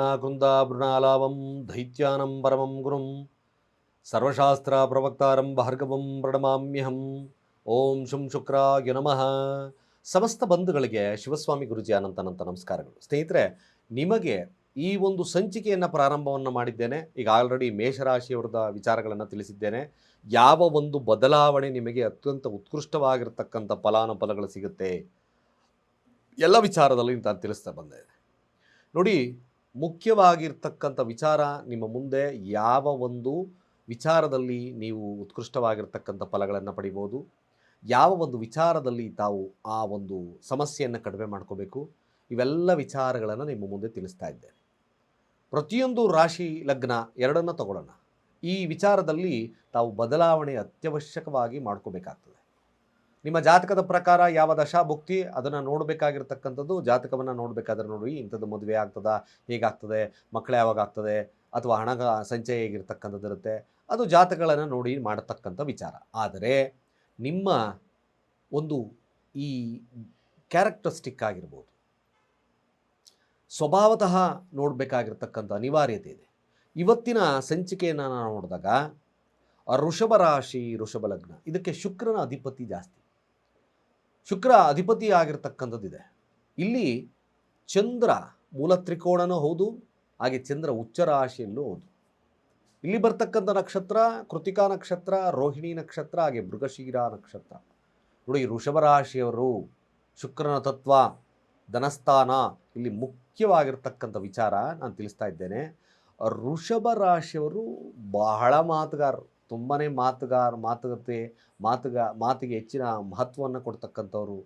ಹೇಮಾಕೃಂದಾಭೃಣಾಲಾವಂ ದೈತ್ಯಾನಂ ಪರಮಂ ಗುರುಂ. ಸರ್ವಶಾಸ್ತ್ರ ಪ್ರವಕ್ತಾರಂ ಭಾರ್ಗವಂ ಪ್ರಣಮಾಮ್ಯಹಂ. ಓಂ ಶುಂ ಶುಕ್ರಾಯ ನಮಃ. ಸಮಸ್ತ ಬಂಧುಗಳಿಗೆ ಶಿವಸ್ವಾಮಿ ಗುರುಜಿ ಅನಂತನಂತ ನಮಸ್ಕಾರಗಳು. ಸ್ನೇಹಿತರೆ, ನಿಮಗೆ ಈ ಒಂದು ಸಂಚಿಕೆಯನ್ನು ಪ್ರಾರಂಭವನ್ನು ಮಾಡಿದ್ದೇನೆ. ಈಗ ಆಲ್ರೆಡಿ ಮೇಷರಾಶಿಯವರದ ವಿಚಾರಗಳನ್ನು ತಿಳಿಸಿದ್ದೇನೆ. ಯಾವ ಒಂದು ಬದಲಾವಣೆ ನಿಮಗೆ ಅತ್ಯಂತ ಉತ್ಕೃಷ್ಟವಾಗಿರ್ತಕ್ಕಂಥ ಫಲಾನುಫಲಗಳು ಸಿಗುತ್ತೆ? ಎಲ್ಲ ವಿಚಾರದಲ್ಲೂ ನಾನು ತಿಳಿಸ್ತಾ ಬಂದೆ. ನೋಡಿ ಮುಖ್ಯವಾಗಿರ್ತಕ್ಕಂಥ ವಿಚಾರ ನಿಮ್ಮ ಮುಂದೆ ಯಾವ ಒಂದು ವಿಚಾರದಲ್ಲಿ ನೀವು ಉತ್ಕೃಷ್ಟವಾಗಿರ್ತಕ್ಕಂಥ ಫಲಗಳನ್ನು ಪಡಿಬೋದು, ಯಾವ ಒಂದು ವಿಚಾರದಲ್ಲಿ ತಾವು ಆ ಒಂದು ಸಮಸ್ಯೆಯನ್ನು ಕಡಿಮೆ ಮಾಡ್ಕೋಬೇಕು, ಇವೆಲ್ಲ ವಿಚಾರಗಳನ್ನು ನಿಮ್ಮ ಮುಂದೆ ತಿಳಿಸ್ತಾ ಇದ್ದೇನೆ. ಪ್ರತಿಯೊಂದು ರಾಶಿ ಲಗ್ನ ಎರಡನ್ನು ತಗೊಳ್ಳೋಣ. ಈ ವಿಚಾರದಲ್ಲಿ ತಾವು ಬದಲಾವಣೆ ಅತ್ಯವಶ್ಯಕವಾಗಿ ಮಾಡ್ಕೋಬೇಕಾಗ್ತದೆ. ನಿಮ್ಮ ಜಾತಕದ ಪ್ರಕಾರ ಯಾವ ದಶಾಭುಕ್ತಿ ಅದನ್ನು ನೋಡಬೇಕಾಗಿರ್ತಕ್ಕಂಥದ್ದು? ಜಾತಕವನ್ನು ನೋಡಬೇಕಾದ್ರೆ ನೋಡಿ ಇಂಥದ್ದು ಮದುವೆ ಆಗ್ತದಾ? ಹೇಗಾಗ್ತದೆ? ಮಕ್ಕಳು ಯಾವಾಗ ಆಗ್ತದೆ? ಅಥವಾ ಹಣ ಸಂಚಯ ಹೇಗಿರ್ತಕ್ಕಂಥದ್ದು ಇರುತ್ತೆ? ಅದು ಜಾತಕಗಳನ್ನು ನೋಡಿ ಮಾಡತಕ್ಕಂಥ ವಿಚಾರ. ಆದರೆ ನಿಮ್ಮ ಒಂದು ಈ ಕ್ಯಾರೆಕ್ಟರಿಸ್ಟಿಕ್ ಆಗಿರ್ಬೋದು, ಸ್ವಭಾವತಃ ನೋಡಬೇಕಾಗಿರ್ತಕ್ಕಂಥ ಅನಿವಾರ್ಯತೆ ಇದೆ. ಇವತ್ತಿನ ಸಂಚಿಕೆಯನ್ನು ನಾವು ನೋಡಿದಾಗ, ಋಷಭ ರಾಶಿ, ಋಷಭ ಲಗ್ನ, ಇದಕ್ಕೆ ಶುಕ್ರನ ಅಧಿಪತಿ ಜಾಸ್ತಿ. ಶುಕ್ರ ಅಧಿಪತಿ ಆಗಿರ್ತಕ್ಕಂಥದ್ದಿದೆ ಇಲ್ಲಿ ಚಂದ್ರ ಮೂಲ ತ್ರಿಕೋಣನೂ ಹೌದು, ಹಾಗೆ ಚಂದ್ರ ಉಚ್ಚ ರಾಶಿಯಲ್ಲೂ ಹೌದು. ಇಲ್ಲಿ ಬರ್ತಕ್ಕಂಥ ನಕ್ಷತ್ರ, ಕೃತಿಕಾ ನಕ್ಷತ್ರ, ರೋಹಿಣಿ ನಕ್ಷತ್ರ, ಹಾಗೆ ಮೃಗಶೀರ ನಕ್ಷತ್ರ. ನೋಡಿ ಋಷಭ ರಾಶಿಯವರು ಶುಕ್ರನ ತತ್ವ, ಧನಸ್ಥಾನ, ಇಲ್ಲಿ ಮುಖ್ಯವಾಗಿರ್ತಕ್ಕಂಥ ವಿಚಾರ ನಾನು ತಿಳಿಸ್ತಾ ಇದ್ದೇನೆ. ಋಷಭ ರಾಶಿಯವರು ಬಹಳ ಮಾತುಗಾರರು. ತುಂಬಾ ಮಾತುಗಾರ ಮಾತುಗತೆ, ಮಾತುಗ, ಮಾತಿಗೆ ಹೆಚ್ಚಿನ ಮಹತ್ವವನ್ನು ಕೊಡ್ತಕ್ಕಂಥವ್ರು.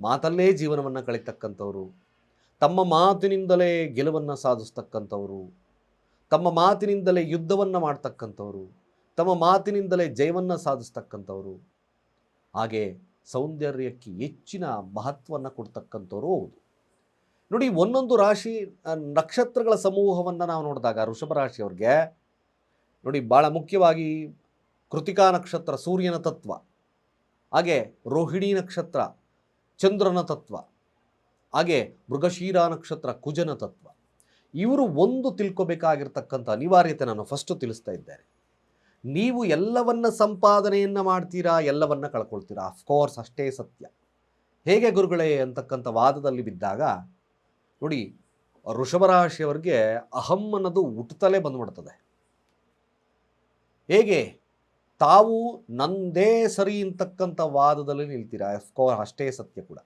ಮಾತಲ್ಲೇ ಜೀವನವನ್ನು ಕಳೀತಕ್ಕಂಥವ್ರು. ತಮ್ಮ ಮಾತಿನಿಂದಲೇ ಗೆಲುವನ್ನು ಸಾಧಿಸ್ತಕ್ಕಂಥವ್ರು. ತಮ್ಮ ಮಾತಿನಿಂದಲೇ ಯುದ್ಧವನ್ನು ಮಾಡ್ತಕ್ಕಂಥವ್ರು. ತಮ್ಮ ಮಾತಿನಿಂದಲೇ ಜಯವನ್ನು ಸಾಧಿಸ್ತಕ್ಕಂಥವ್ರು. ಹಾಗೆ ಸೌಂದರ್ಯಕ್ಕೆ ಹೆಚ್ಚಿನ ಮಹತ್ವವನ್ನು ಕೊಡ್ತಕ್ಕಂಥವ್ರು ಹೌದು. ನೋಡಿ, ಒಂದೊಂದು ರಾಶಿ ನಕ್ಷತ್ರಗಳ ಸಮೂಹವನ್ನು ನಾವು ನೋಡಿದಾಗ ಋಷಭ ರಾಶಿಯವ್ರಿಗೆ ನೋಡಿ ಭಾಳ ಮುಖ್ಯವಾಗಿ ಕೃತಿಕಾ ನಕ್ಷತ್ರ, ಸೂರ್ಯನ ತತ್ವ, ಹಾಗೆ ರೋಹಿಣಿ ನಕ್ಷತ್ರ, ಚಂದ್ರನ ತತ್ವ, ಹಾಗೆ ಮೃಗಶೀರ ನಕ್ಷತ್ರ, ಕುಜನ ತತ್ವ, ಇವರು ಒಂದು ತಿಳ್ಕೊಬೇಕಾಗಿರ್ತಕ್ಕಂಥ ಅನಿವಾರ್ಯತೆ ನಾನು ಫಸ್ಟು ತಿಳಿಸ್ತಾ ಇದ್ದೇನೆ. ನೀವು ಎಲ್ಲವನ್ನ ಸಂಪಾದನೆಯನ್ನು ಮಾಡ್ತೀರಾ, ಎಲ್ಲವನ್ನ ಕಳ್ಕೊಳ್ತೀರಾ? ಅಫ್ಕೋರ್ಸ್ ಅಷ್ಟೇ ಸತ್ಯ. ಹೇಗೆ ಗುರುಗಳೇ ಅಂತಕ್ಕಂಥ ವಾದದಲ್ಲಿ ಬಿದ್ದಾಗ, ನೋಡಿ ಋಷಭರಾಶಿಯವರಿಗೆ ಅಹಂ ಅನ್ನೋದು ಹುಟ್ಟುತ್ತಲೇ ಬಂದ್ಬಿಡ್ತದೆ. ಹೇಗೆ? ತಾವು ನಂದೇ ಸರಿ ಅಂತಕ್ಕಂಥ ವಾದದಲ್ಲಿ ನಿಲ್ತೀರಾ? ಸ್ಕೋರ್ ಅಷ್ಟೇ ಸತ್ಯ ಕೂಡ.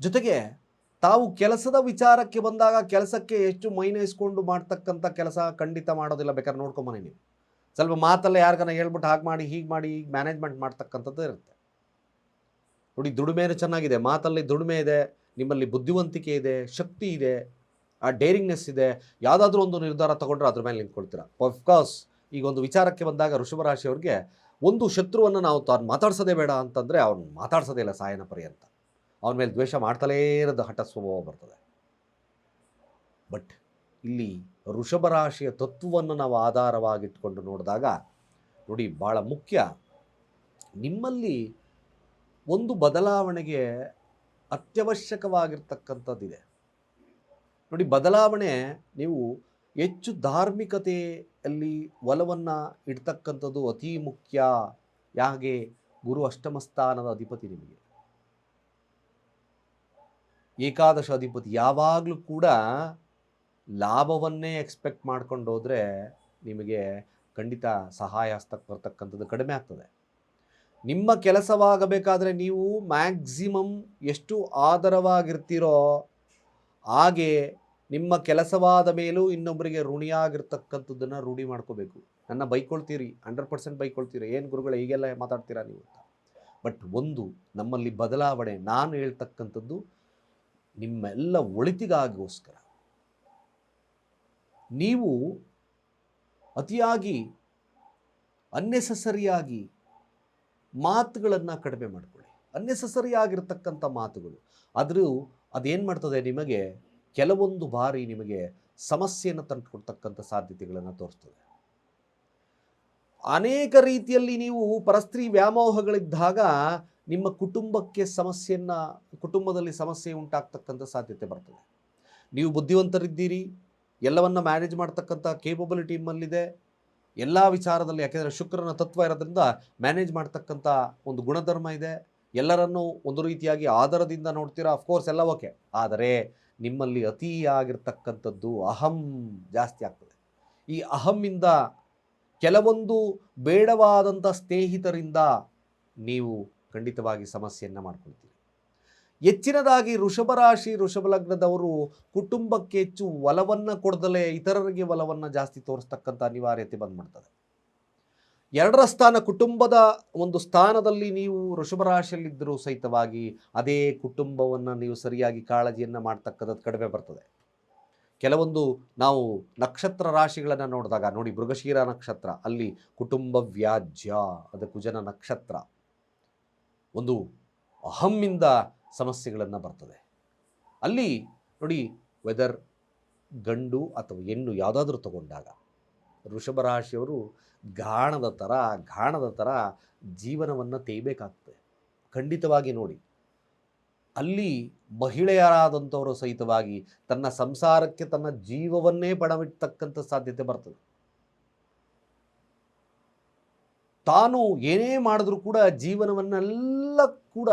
ಜೊತೆಗೆ ತಾವು ಕೆಲಸದ ವಿಚಾರಕ್ಕೆ ಬಂದಾಗ ಕೆಲಸಕ್ಕೆ ಹೆಚ್ಚು ಮೈನೈಸ್ಕೊಂಡು ಮಾಡ್ತಕ್ಕಂಥ ಕೆಲಸ ಖಂಡಿತ ಮಾಡೋದಿಲ್ಲ. ಬೇಕಾದ್ರೆ ನೋಡ್ಕೊಂಬನಿ ನೀವು. ಸ್ವಲ್ಪ ಮಾತಲ್ಲೇ ಯಾರಿಗಾನ ಹೇಳ್ಬಿಟ್ಟು ಹಾಗೆ ಮಾಡಿ, ಹೀಗೆ ಮಾಡಿ ಈಗ ಮ್ಯಾನೇಜ್ಮೆಂಟ್ ಮಾಡ್ತಕ್ಕಂಥದ್ದು ಇರುತ್ತೆ. ನೋಡಿ, ದುಡಿಮೆನೂ ಚೆನ್ನಾಗಿದೆ. ಮಾತಲ್ಲಿ ದುಡಿಮೆ ಇದೆ, ನಿಮ್ಮಲ್ಲಿ ಬುದ್ಧಿವಂತಿಕೆ ಇದೆ, ಶಕ್ತಿ ಇದೆ, ಆ ಡೇರಿಂಗ್ನೆಸ್ ಇದೆ. ಯಾವುದಾದ್ರೂ ಒಂದು ನಿರ್ಧಾರ ತೊಗೊಂಡ್ರೆ ಅದ್ರ ಮೇಲೆ ನಿಂತ್ಕೊಳ್ತೀರಾ? ಅಫ್ಕೋರ್ಸ್ ಈಗ ಒಂದು ವಿಚಾರಕ್ಕೆ ಬಂದಾಗ ಋಷಭ ರಾಶಿಯವ್ರಿಗೆ ಒಂದು ಶತ್ರುವನ್ನು ನಾವು ತಾನು ಮಾತಾಡ್ಸೋದೇ ಬೇಡ ಅಂತಂದರೆ ಅವ್ನು ಮಾತಾಡ್ಸೋದೇ ಇಲ್ಲ ಸಾಯನ ಪರ್ಯಂತ ಅವನ ಮೇಲೆ ದ್ವೇಷ ಮಾಡ್ತಲೇ ಇರೋದು ಹಠ ಸ್ವಭಾವ ಬರ್ತದೆ. ಬಟ್ ಇಲ್ಲಿ ಋಷಭ ರಾಶಿಯ ತತ್ವವನ್ನು ನಾವು ಆಧಾರವಾಗಿಟ್ಕೊಂಡು ನೋಡಿದಾಗ ನೋಡಿ ಭಾಳ ಮುಖ್ಯ. ನಿಮ್ಮಲ್ಲಿ ಒಂದು ಬದಲಾವಣೆಗೆ ಅತ್ಯವಶ್ಯಕವಾಗಿರ್ತಕ್ಕಂಥದ್ದಿದೆ. ನೋಡಿ ಬದಲಾವಣೆ ನೀವು ಹೆಚ್ಚು ಧಾರ್ಮಿಕತೆಯಲ್ಲಿ ಒಲವನ್ನು ಇಡ್ತಕ್ಕಂಥದ್ದು ಅತಿ ಮುಖ್ಯ. ಯಾಗೆ ಗುರು ಅಷ್ಟಮ ಸ್ಥಾನದ ಅಧಿಪತಿ ನಿಮಗೆ. ಏಕಾದಶ ಅಧಿಪತಿ. ಯಾವಾಗಲೂ ಕೂಡ ಲಾಭವನ್ನೇ ಎಕ್ಸ್ಪೆಕ್ಟ್ ಮಾಡ್ಕೊಂಡು ಹೋದರೆ ನಿಮಗೆ ಖಂಡಿತ ಸಹಾಯ ಹಸ್ತಕ್ಕೆ ಬರ್ತಕ್ಕಂಥದ್ದು ಕಡಿಮೆ ಆಗ್ತದೆ. ನಿಮ್ಮ ಕೆಲಸವಾಗಬೇಕಾದ್ರೆ ನೀವು ಮ್ಯಾಕ್ಸಿಮಮ್ ಎಷ್ಟು ಆದರವಾಗಿರ್ತೀರೋ ಹಾಗೆ ನಿಮ್ಮ ಕೆಲಸವಾದ ಮೇಲೂ ಇನ್ನೊಬ್ಬರಿಗೆ ಋಣಿಯಾಗಿರ್ತಕ್ಕಂಥದ್ದನ್ನು ರೂಢಿ ಮಾಡ್ಕೋಬೇಕು. ನನ್ನ ಬೈಕೊಳ್ತೀರಿ, ಹಂಡ್ರೆಡ್ ಪರ್ಸೆಂಟ್ ಬೈಕೊಳ್ತೀರಿ, ಏನು ಗುರುಗಳು ಹೀಗೆಲ್ಲ ಮಾತಾಡ್ತೀರಾ ನೀವು ಅಂತ. ಬಟ್ ಒಂದು, ನಮ್ಮಲ್ಲಿ ಬದಲಾವಣೆ, ನಾನು ಹೇಳ್ತಕ್ಕಂಥದ್ದು ನಿಮ್ಮೆಲ್ಲ ಒಳಿತಿಗಾಗೋಸ್ಕರ. ನೀವು ಅತಿಯಾಗಿ ಅನ್ನೆಸಸರಿಯಾಗಿ ಮಾತುಗಳನ್ನು ಕಡಿಮೆ ಮಾಡಿಕೊಳ್ಳಿ. ಅನ್ನೆಸಸರಿಯಾಗಿರ್ತಕ್ಕಂಥ ಮಾತುಗಳು. ಆದರೂ ಅದೇನು ಮಾಡ್ತದೆ ನಿಮಗೆ? ಕೆಲವೊಂದು ಬಾರಿ ನಿಮಗೆ ಸಮಸ್ಯೆಯನ್ನು ತಂದುಕೊಡ್ತಕ್ಕಂಥ ಸಾಧ್ಯತೆಗಳನ್ನು ತೋರಿಸ್ತದೆ. ಅನೇಕ ರೀತಿಯಲ್ಲಿ ನೀವು ಪರಸ್ತ್ರೀ ವ್ಯಾಮೋಹಗಳಿದ್ದಾಗ ನಿಮ್ಮ ಕುಟುಂಬಕ್ಕೆ ಸಮಸ್ಯೆಯನ್ನು, ಕುಟುಂಬದಲ್ಲಿ ಸಮಸ್ಯೆ ಉಂಟಾಗ್ತಕ್ಕಂಥ ಸಾಧ್ಯತೆ ಬರ್ತದೆ. ನೀವು ಬುದ್ಧಿವಂತರಿದ್ದೀರಿ, ಎಲ್ಲವನ್ನ ಮ್ಯಾನೇಜ್ ಮಾಡ್ತಕ್ಕಂಥ ಕೇಪಬಿಲಿಟಿ ನಿಮ್ಮಲ್ಲಿದೆ, ಎಲ್ಲ ವಿಚಾರದಲ್ಲಿ ಯಾಕೆಂದರೆ ಶುಕ್ರನ ತತ್ವ ಇರೋದ್ರಿಂದ ಮ್ಯಾನೇಜ್ ಮಾಡ್ತಕ್ಕಂಥ ಒಂದು ಗುಣಧರ್ಮ ಇದೆ. ಎಲ್ಲರನ್ನೂ ಒಂದು ರೀತಿಯಾಗಿ ಆದರದಿಂದ ನೋಡ್ತೀರಾ? ಅಫ್ಕೋರ್ಸ್ ಎಲ್ಲ ಓಕೆ ಆದರೆ ನಿಮ್ಮಲ್ಲಿ ಅತಿಯಾಗಿರ್ತಕ್ಕಂಥದ್ದು ಅಹಂ ಜಾಸ್ತಿ ಆಗ್ತದೆ. ಈ ಅಹಮ್ಮಿಂದ ಕೆಲವೊಂದು ಬೇಡವಾದಂಥ ಸ್ನೇಹಿತರಿಂದ ನೀವು ಖಂಡಿತವಾಗಿ ಸಮಸ್ಯೆಯನ್ನು ಮಾಡ್ಕೊಳ್ತೀರಿ. ಹೆಚ್ಚಿನದಾಗಿ ವೃಷಭ ರಾಶಿ, ವೃಷಭ ಲಗ್ನದವರು ಕುಟುಂಬಕ್ಕೆ ಹೆಚ್ಚು ಒಲವನ್ನು ಕೊಡದಲೇ ಇತರರಿಗೆ ಒಲವನ್ನು ಜಾಸ್ತಿ ತೋರಿಸ್ತಕ್ಕಂಥ ಅನಿವಾರ್ಯತೆ ಬಂದ್ಬಿಡ್ತದೆ. ಎರಡರ ಸ್ಥಾನ ಕುಟುಂಬದ ಒಂದು ಸ್ಥಾನದಲ್ಲಿ ನೀವು ವೃಷಭ ರಾಶಿಯಲ್ಲಿದ್ದರೂ ಸಹಿತವಾಗಿ ಅದೇ ಕುಟುಂಬವನ್ನು ನೀವು ಸರಿಯಾಗಿ ಕಾಳಜಿಯನ್ನು ಮಾಡ್ತಕ್ಕಂಥದ್ದು ಕಡಿಮೆ ಬರ್ತದೆ. ಕೆಲವೊಂದು ನಾವು ನಕ್ಷತ್ರ ರಾಶಿಗಳನ್ನು ನೋಡಿದಾಗ, ನೋಡಿ ಮೃಗಶೀರ ನಕ್ಷತ್ರ, ಅಲ್ಲಿ ಕುಟುಂಬ ವ್ಯಾಜ್ಯ, ಅದು ಕುಜನ ನಕ್ಷತ್ರ, ಒಂದು ಅಹಮ್ಮಿಂದ ಸಮಸ್ಯೆಗಳನ್ನು ಬರ್ತದೆ. ಅಲ್ಲಿ ನೋಡಿ ವೆದರ್ ಗಂಡು ಅಥವಾ ಹೆಣ್ಣು ಯಾವುದಾದ್ರೂ ತಗೊಂಡಾಗ ವೃಷಭ ರಾಶಿಯವರು ಗಾಣದ ಥರ ಗಾಣದ ಥರ ಜೀವನವನ್ನು ತೇಯಬೇಕಾಗ್ತದೆ ಖಂಡಿತವಾಗಿ ನೋಡಿ. ಅಲ್ಲಿ ಮಹಿಳೆಯರಾದಂಥವರು ಸಹಿತವಾಗಿ ತನ್ನ ಸಂಸಾರಕ್ಕೆ ತನ್ನ ಜೀವವನ್ನೇ ಪಣವಿಡ್ತಕ್ಕಂಥ ಸಾಧ್ಯತೆ ಬರ್ತದೆ. ತಾನು ಏನೇ ಮಾಡಿದ್ರೂ ಕೂಡ ಜೀವನವನ್ನೆಲ್ಲ ಕೂಡ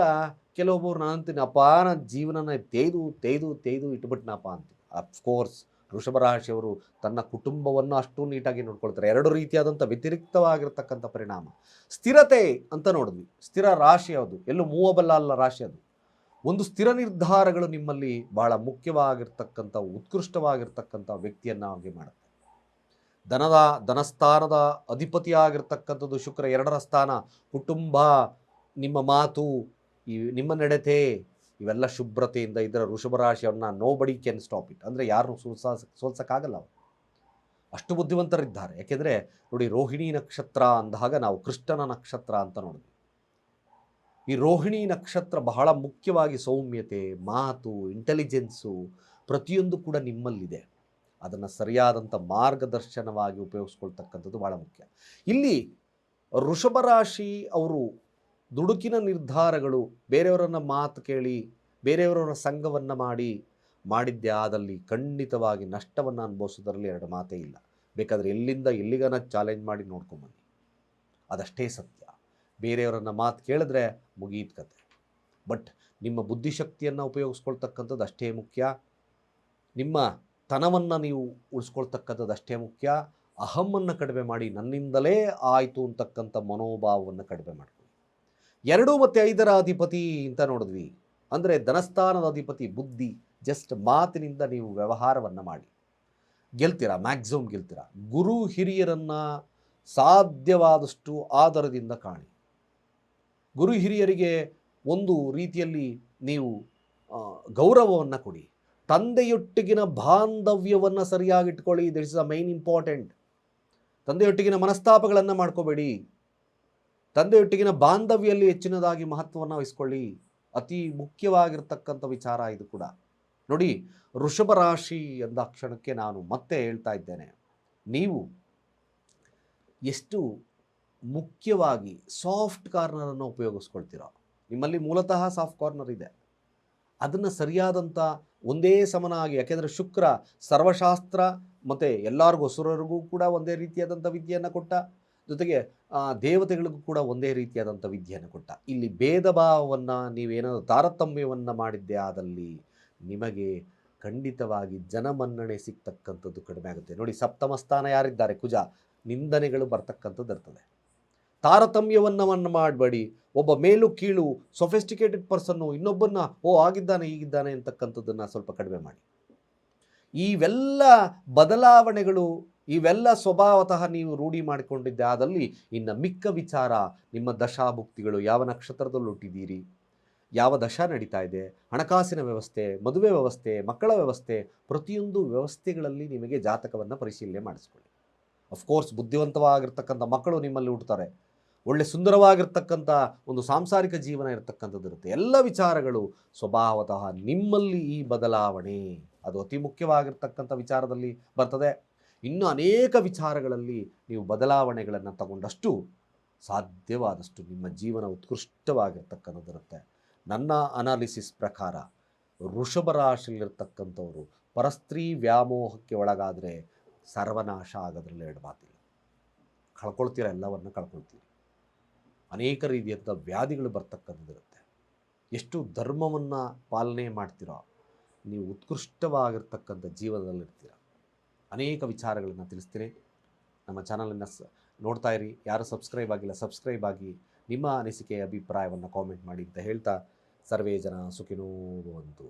ಕೆಲವೊಬ್ಬರು ನಾನು ಅಂತೀನಿ, ಅಪ್ಪ ನನ್ನ ಜೀವನನ ತೇಯ್ದು ತೇಯ್ದು ತೇಯ್ದು ಇಟ್ಬಿಟ್ನಪ್ಪ ಅಂತೀನಿ. ಅಫ್ಕೋರ್ಸ್ ವೃಷಭ ರಾಶಿಯವರು ತನ್ನ ಕುಟುಂಬವನ್ನು ಅಷ್ಟು ನೀಟಾಗಿ ನೋಡ್ಕೊಳ್ತಾರೆ. ಎರಡು ರೀತಿಯಾದಂಥ ವ್ಯತಿರಿಕ್ತವಾಗಿರ್ತಕ್ಕಂಥ ಪರಿಣಾಮ. ಸ್ಥಿರತೆ ಅಂತ ನೋಡಿದ್ವಿ. ಸ್ಥಿರ ರಾಶಿ ಅದು ಎಲ್ಲೂ ಮೂವಬಲ್ಲ ಅಲ್ಲ ರಾಶಿ ಅದು. ಒಂದು ಸ್ಥಿರ ನಿರ್ಧಾರಗಳು ನಿಮ್ಮಲ್ಲಿ ಬಹಳ ಮುಖ್ಯವಾಗಿರ್ತಕ್ಕಂಥ, ಉತ್ಕೃಷ್ಟವಾಗಿರ್ತಕ್ಕಂಥ ವ್ಯಕ್ತಿಯನ್ನು ಆಗಿ ಮಾಡುತ್ತೆ. ಧನದ, ಧನಸ್ಥಾನದ ಅಧಿಪತಿಯಾಗಿರ್ತಕ್ಕಂಥದ್ದು ಶುಕ್ರ ಎರಡರ ಸ್ಥಾನ. ಕುಟುಂಬ, ನಿಮ್ಮ ಮಾತು, ಈ, ನಿಮ್ಮ ನಡತೆ ಇವೆಲ್ಲ ಶುಭ್ರತೆಯಿಂದ ಇದರ ವೃಷಭ ರಾಶಿಯವ್ರನ್ನ nobody can stop it ಅಂದರೆ ಯಾರು ಸೋಲ್ಸ, ಸೋಲ್ಸೋಕ್ಕಾಗಲ್ಲ ಅವರು. ಅಷ್ಟು ಬುದ್ಧಿವಂತರಿದ್ದಾರೆ. ಯಾಕೆಂದರೆ ನೋಡಿ ರೋಹಿಣಿ ನಕ್ಷತ್ರ ಅಂದಾಗ ನಾವು ಕೃಷ್ಣನ ನಕ್ಷತ್ರ ಅಂತ ನೋಡಿದ್ವಿ. ಈ ರೋಹಿಣಿ ನಕ್ಷತ್ರ ಬಹಳ ಮುಖ್ಯವಾಗಿ ಸೌಮ್ಯತೆ, ಮಾತು ಇಂಟೆಲಿಜೆನ್ಸು ಪ್ರತಿಯೊಂದು ಕೂಡ ನಿಮ್ಮಲ್ಲಿದೆ. ಅದನ್ನು ಸರಿಯಾದಂಥ ಮಾರ್ಗದರ್ಶನವಾಗಿ ಉಪಯೋಗಿಸ್ಕೊಳ್ತಕ್ಕಂಥದ್ದು ಭಾಳ ಮುಖ್ಯ. ಇಲ್ಲಿ ವೃಷಭ ರಾಶಿ ಅವರು ದುಡುಕಿನ ನಿರ್ಧಾರಗಳು, ಬೇರೆಯವರನ್ನ ಮಾತು ಕೇಳಿ, ಬೇರೆಯವರವರ ಸಂಘವನ್ನು ಮಾಡಿ, ಮಾಡಿದ್ದೇ ಆದಲ್ಲಿ ಖಂಡಿತವಾಗಿ ನಷ್ಟವನ್ನು ಅನುಭವಿಸೋದ್ರಲ್ಲಿ ಎರಡು ಮಾತೇ ಇಲ್ಲ. ಬೇಕಾದರೆ ಎಲ್ಲಿಂದ ಎಲ್ಲಿಗನ ಚಾಲೆಂಜ್ ಮಾಡಿ ನೋಡ್ಕೊಂಬನ್ನಿ ಅದಷ್ಟೇ ಸತ್ಯ. ಬೇರೆಯವರನ್ನ ಮಾತು ಕೇಳಿದ್ರೆ ಮುಗಿಯಿತ ಕತೆ. ಬಟ್ ನಿಮ್ಮ ಬುದ್ಧಿಶಕ್ತಿಯನ್ನು ಉಪಯೋಗಿಸ್ಕೊಳ್ತಕ್ಕಂಥದ್ದು ಅಷ್ಟೇ ಮುಖ್ಯ. ನಿಮ್ಮ ತನವನ್ನು ನೀವು ಉಳಿಸ್ಕೊಳ್ತಕ್ಕಂಥದ್ದು ಅಷ್ಟೇ ಮುಖ್ಯ. ಅಹಮ್ಮನ್ನು ಕಡಿಮೆ ಮಾಡಿ ನನ್ನಿಂದಲೇ ಆಯಿತು ಅಂತಕ್ಕಂಥ ಮನೋಭಾವವನ್ನು ಕಡಿಮೆ ಮಾಡ್ಕೊಳ್ಳಿ ಎರಡು ಮತ್ತು ಐದರ ಅಧಿಪತಿ ಅಂತ ನೋಡಿದ್ವಿ. ಅಂದರೆ ಧನಸ್ಥಾನದ ಅಧಿಪತಿ ಬುದ್ಧಿ ಜಸ್ಟ್ ಮಾತಿನಿಂದ ನೀವು ವ್ಯವಹಾರವನ್ನು ಮಾಡಿ. ಗೆಲ್ತೀರಾ? ಮ್ಯಾಕ್ಸಿಮಮ್ ಗೆಲ್ತೀರಾ? ಗುರು ಹಿರಿಯರನ್ನು ಸಾಧ್ಯವಾದಷ್ಟು ಆಧಾರದಿಂದ ಕಾಣಿ. ಗುರು ಹಿರಿಯರಿಗೆ ಒಂದು ರೀತಿಯಲ್ಲಿ ನೀವು ಗೌರವವನ್ನು ಕೊಡಿ. ತಂದೆಯೊಟ್ಟಿಗಿನ ಬಾಂಧವ್ಯವನ್ನು ಸರಿಯಾಗಿಟ್ಕೊಳ್ಳಿ. That is a main important ತಂದೆಯೊಟ್ಟಿಗಿನ ಮನಸ್ತಾಪಗಳನ್ನು ಮಾಡ್ಕೋಬೇಡಿ. ತಂದೆಯೊಟ್ಟಿಗಿನ ಬಾಂಧವ್ಯಲ್ಲಿ ಹೆಚ್ಚಿನದಾಗಿ ಮಹತ್ವವನ್ನು ವಹಿಸ್ಕೊಳ್ಳಿ. ಅತಿ ಮುಖ್ಯವಾಗಿರ್ತಕ್ಕಂಥ ವಿಚಾರ ಇದು ಕೂಡ. ನೋಡಿ, ವೃಷಭ ರಾಶಿ ಎಂದ ಕ್ಷಣಕ್ಕೆ ನಾನು ಮತ್ತೆ ಹೇಳ್ತಾ ಇದ್ದೇನೆ. ನೀವು ಎಷ್ಟು ಮುಖ್ಯವಾಗಿ ಸಾಫ್ಟ್ ಕಾರ್ನರನ್ನು ಉಪಯೋಗಿಸ್ಕೊಳ್ತೀರೋ, ನಿಮ್ಮಲ್ಲಿ ಮೂಲತಃ ಸಾಫ್ಟ್ ಕಾರ್ನರ್ ಇದೆ. ಅದನ್ನು ಸರಿಯಾದಂಥ ಒಂದೇ ಸಮನಾಗಿ, ಯಾಕೆಂದರೆ ಶುಕ್ರ ಸರ್ವಶಾಸ್ತ್ರ ಮತ್ತು ಎಲ್ಲರಿಗೂ ಹಸುರರಿಗೂ ಕೂಡ ಒಂದೇ ರೀತಿಯಾದಂಥ ವಿದ್ಯೆಯನ್ನು ಕೊಟ್ಟ ಜೊತೆಗೆ ದೇವತೆಗಳಿಗೂ ಕೂಡ ಒಂದೇ ರೀತಿಯಾದಂಥ ವಿದ್ಯೆಯನ್ನು ಕೊಟ್ಟ. ಇಲ್ಲಿ ಭೇದ ಭಾವವನ್ನು ನೀವೇನಾದರೂ ತಾರತಮ್ಯವನ್ನು ಮಾಡಿದ್ದೆ ಆದಲ್ಲಿ ನಿಮಗೆ ಖಂಡಿತವಾಗಿ ಜನಮನ್ನಣೆ ಸಿಗ್ತಕ್ಕಂಥದ್ದು ಕಡಿಮೆ ಆಗುತ್ತೆ. ನೋಡಿ, ಸಪ್ತಮ ಸ್ಥಾನ ಯಾರಿದ್ದಾರೆ? ಕುಜ, ನಿಂದನೆಗಳು ಬರ್ತಕ್ಕಂಥದ್ದು ಇರ್ತದೆ. ತಾರತಮ್ಯವನ್ನವನ್ನು ಮಾಡಬೇಡಿ. ಒಬ್ಬ ಮೇಲು ಕೀಳು ಸೊಫೆಸ್ಟಿಕೇಟೆಡ್ ಪರ್ಸನ್ನು ಇನ್ನೊಬ್ಬನ್ನ, ಓ, ಆಗಿದ್ದಾನೆ ಹೀಗಿದ್ದಾನೆ ಅಂತಕ್ಕಂಥದ್ದನ್ನು ಸ್ವಲ್ಪ ಕಡಿಮೆ ಮಾಡಿ. ಇವೆಲ್ಲ ಬದಲಾವಣೆಗಳು ಇವೆಲ್ಲ ಸ್ವಭಾವತಃ ನೀವು ರೂಢಿ ಮಾಡಿಕೊಂಡಿದ್ದೆ. ಆದಲ್ಲಿ ಇನ್ನು ಮಿಕ್ಕ ವಿಚಾರ ನಿಮ್ಮ ದಶಾಭುಕ್ತಿಗಳು ಯಾವ ನಕ್ಷತ್ರದಲ್ಲಿ ಹುಟ್ಟಿದ್ದೀರಿ? ಯಾವ ದಶ ನಡೀತಾ ಇದೆ? ಹಣಕಾಸಿನ ವ್ಯವಸ್ಥೆ, ಮದುವೆ ವ್ಯವಸ್ಥೆ, ಮಕ್ಕಳ ವ್ಯವಸ್ಥೆ, ಪ್ರತಿಯೊಂದು ವ್ಯವಸ್ಥೆಗಳಲ್ಲಿ ನಿಮಗೆ ಜಾತಕವನ್ನು ಪರಿಶೀಲನೆ ಮಾಡಿಸ್ಕೊಳ್ಳಿ. ಅಫ್ಕೋರ್ಸ್ ಬುದ್ಧಿವಂತವಾಗಿರ್ತಕ್ಕಂಥ ಮಕ್ಕಳು ನಿಮ್ಮಲ್ಲಿ ಹುಡ್ತಾರೆ ಒಳ್ಳೆ ಸುಂದರವಾಗಿರ್ತಕ್ಕಂಥ ಒಂದು ಸಾಂಸಾರಿಕ ಜೀವನ ಇರತಕ್ಕಂಥದ್ದು ಇರುತ್ತೆ. ಎಲ್ಲ ವಿಚಾರಗಳು ಸ್ವಭಾವತಃ ನಿಮ್ಮಲ್ಲಿ ಈ ಬದಲಾವಣೆ. ಅದು ಅತಿ ಮುಖ್ಯವಾಗಿರ್ತಕ್ಕಂಥ ವಿಚಾರದಲ್ಲಿ ಬರ್ತದೆ. ಇನ್ನು ಅನೇಕ ವಿಚಾರಗಳಲ್ಲಿ ನೀವು ಬದಲಾವಣೆಗಳನ್ನು ತಗೊಂಡಷ್ಟು ಸಾಧ್ಯವಾದಷ್ಟು ನಿಮ್ಮ ಜೀವನ ಉತ್ಕೃಷ್ಟವಾಗಿರ್ತಕ್ಕಂಥದ್ದಿರುತ್ತೆ. ನನ್ನ ಅನಾಲಿಸಿಸ್ ಪ್ರಕಾರ ಋಷಭ ರಾಶಿಯಲ್ಲಿರ್ತಕ್ಕಂಥವರು ಪರಸ್ತ್ರೀ ವ್ಯಾಮೋಹಕ್ಕೆ ಒಳಗಾದರೆ ಸರ್ವನಾಶ ಆಗೋದ್ರಲ್ಲಿ ಎರಡು ಮಾತಿಲ್ಲ. ಕಳ್ಕೊಳ್ತೀರ ಎಲ್ಲವನ್ನು ಕಳ್ಕೊಳ್ತೀರಿ. ಅನೇಕ ರೀತಿಯಂಥ ವ್ಯಾಧಿಗಳು ಬರ್ತಕ್ಕಂಥದ್ದಿರುತ್ತೆ. ಎಷ್ಟು ಧರ್ಮವನ್ನು ಪಾಲನೆ ಮಾಡ್ತೀರೋ, ನೀವು ಉತ್ಕೃಷ್ಟವಾಗಿರ್ತಕ್ಕಂಥ ಜೀವನದಲ್ಲಿರ್ತೀರ. ಅನೇಕ ವಿಚಾರಗಳನ್ನು ತಿಳಿಸ್ತೀರಿ. ನಮ್ಮ ಚಾನಲನ್ನು ಸ, ನೋಡ್ತಾ ಇರಿ. ಯಾರು ಸಬ್ಸ್ಕ್ರೈಬ್ ಆಗಿಲ್ಲ, ಸಬ್ಸ್ಕ್ರೈಬ್ ಆಗಿ ನಿಮ್ಮ ಅನಿಸಿಕೆ ಅಭಿಪ್ರಾಯವನ್ನು ಕಾಮೆಂಟ್ ಮಾಡಿ ಅಂತ ಹೇಳ್ತಾ, ಸರ್ವೇ ಜನ ಸುಖಿನೋ ಭವಂತು.